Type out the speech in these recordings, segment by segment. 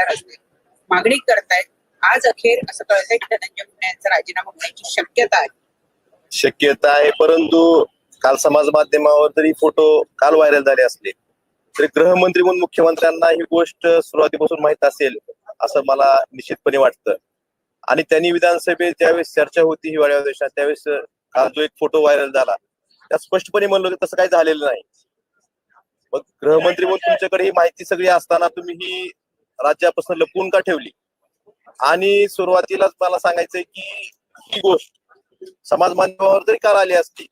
आमदार असतील. मागणी करतायत. आज अखेर असं कळतंय की धनंजय मुंडे यांचा राजीनामा होण्याची शक्यता आहे. शक्यता आहे परंतु काल समाज माध्यमावर जरी फोटो काल व्हायरल झाले असले. तरी गृहमंत्री म्हणून मुख्यमंत्र्यांना ही गोष्ट सुरुवातीपासून माहीत असेल असं मला निश्चितपणे वाटतं. आणि त्यांनी विधानसभेत ज्यावेळेस चर्चा होती हिवाळ्या अधिवेशनात त्यावेळेस काल जो एक फोटो व्हायरल झाला त्यात स्पष्टपणे म्हणलं होतं तसं काही झालेलं नाही. मग गृहमंत्री म्हणून तुमच्याकडे ही माहिती सगळी असताना तुम्ही ही राज्यापासून लपवून का ठेवली? आणि सुरुवातीलाच मला सांगायचंय की ही गोष्ट समाज माध्यमावर जरी काल आली असती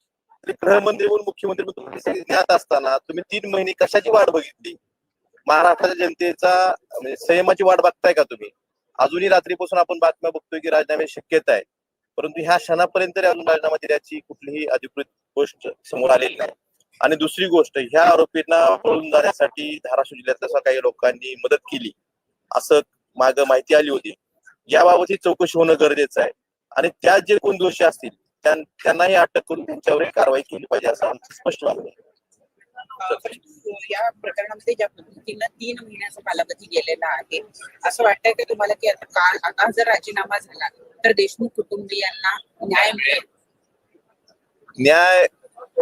तरी गृहमंत्री म्हणून मुख्यमंत्री म्हणून ज्ञात असताना तुम्ही तीन महिने कशाची वाट बघितली? महाराष्ट्राच्या जनतेचा म्हणजे संयमाची वाट बघताय का तुम्ही? अजूनही रात्रीपासून आपण बातम्या बघतोय की राजीनामे शक्यता आहे. परंतु ह्या क्षणापर्यंत तरी अजून राजीनामा दिल्याची कुठलीही अधिकृत गोष्ट समोर आलेली नाही. आणि दुसरी गोष्ट ह्या आरोपींना पळून जाण्यासाठी धाराशिव जिल्ह्यातल्या काही लोकांनी मदत केली. असं माग माहिती आली होती. याबाबत ही चौकशी होणं गरजेचं आहे. आणि त्यात जे कोण दोषी असतील त्यां- त्यांनाही अटक करून त्यांच्यावर कारवाई केली पाहिजे असं आमचं स्पष्ट मागणं आहे. या प्रकरणामध्ये ज्या पद्धतीनं तीन महिन्याचा कालावधी गेलेला आहे असं वाटतंय का तुम्हाला की आता काल आता जर राजीनामा झाला तर देशमुख कुटुंबियांना न्याय मिळेल? न्याय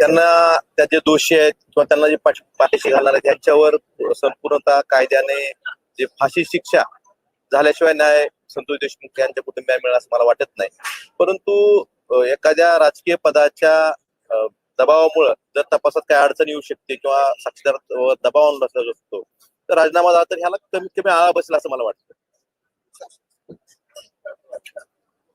त्यांना त्या जे दोषी आहेत किंवा त्यांना जे पाठ- पाठीशी घालणार आहेत त्यांच्यावर संपूर्णतः कायद्याने जे फाशी शिक्षा झाल्याशिवाय न्याय संतोष देशमुख यांच्या कुटुंबिया मिळेल असं मला वाटत नाही. परंतु एखाद्या राजकीय पदाच्या दबावामुळं जर तपासात काही अडचण येऊ शकते किंवा साक्षीदार दबाव आणून असतो तर राजीनामा झाला तर ह्याला कमीत कमी आळा बसेल असं मला वाटतं.